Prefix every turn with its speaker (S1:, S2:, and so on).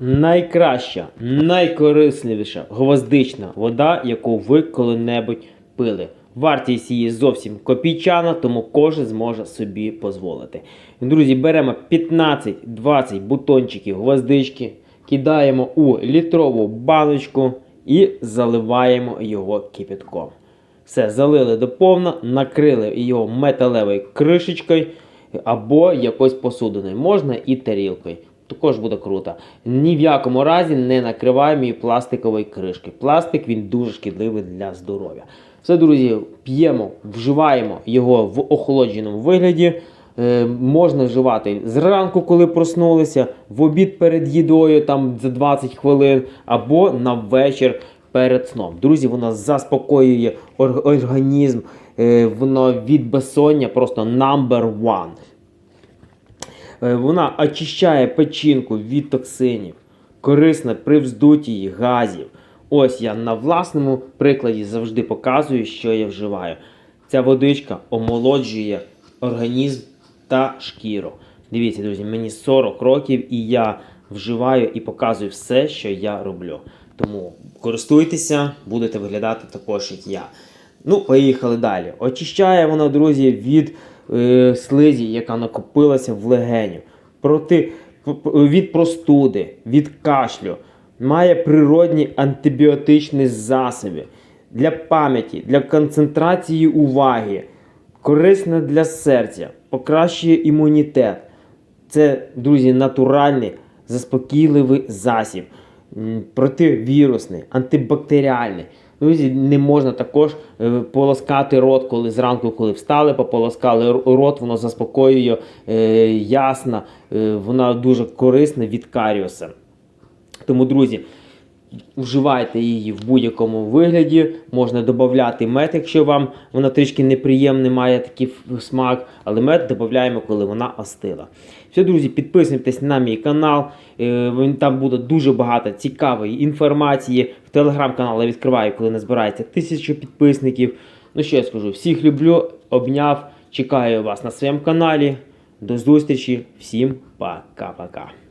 S1: найкраща, найкорисливіша гвоздична вода, яку ви коли-небудь пили. Вартість її зовсім копійчана, тому кожен зможе собі дозволити. Друзі, беремо 15-20 бутончиків гвоздички, кидаємо у літрову баночку і заливаємо його кипятком. Все, залили до повна, накрили його металевою кришечкою або якоюсь посудиною. Можна і тарілкою. Також буде круто. Ні в якому разі не накриваємо її пластиковою кришкою. Пластик він дуже шкідливий для здоров'я. Все, друзі, п'ємо, вживаємо його в охолодженому вигляді. Е, можна вживати зранку, коли проснулися, в обід перед їдою там за 20 хвилин, або на вечір перед сном. Друзі, вона заспокоює ор- організм, е, воно від безсоння просто number one. Е, Вона очищає печінку від токсинів, корисна при вздутті газів. Ось я на власному прикладі завжди показую, що я вживаю. Ця водичка омолоджує організм та шкіру. Дивіться, друзі, мені 40 років і я вживаю і показую все, що я роблю. Тому користуйтеся, будете виглядати також, як я. Ну, поїхали далі. Очищає вона, друзі, від е, слизі, яка накопилася в легеню, проти, від простуди, від кашлю. Має природні антибіотичні засоби для пам'яті, для концентрації уваги, корисна для серця, покращує імунітет. Це, друзі, натуральний, заспокійливий засіб, противірусний, антибактеріальний. Друзі, не можна також е, полоскати рот, коли зранку, коли встали, пополоскали рот, воно заспокоює ясна, е, вона дуже корисна від каріуса. Тому, друзі, вживайте її в будь-якому вигляді. Можна додати мед, якщо вам вона трішки неприємний, має такий смак, але мед додаємо, коли вона остила. Все, друзі, підписуйтесь на мій канал. е, Там буде дуже багато цікавої інформації. В телеграм-канал я відкриваю, коли назбирається тисячу підписників. Ну що я скажу, всіх люблю, обняв, чекаю вас на своєму каналі. До зустрічі, всім пока-пока.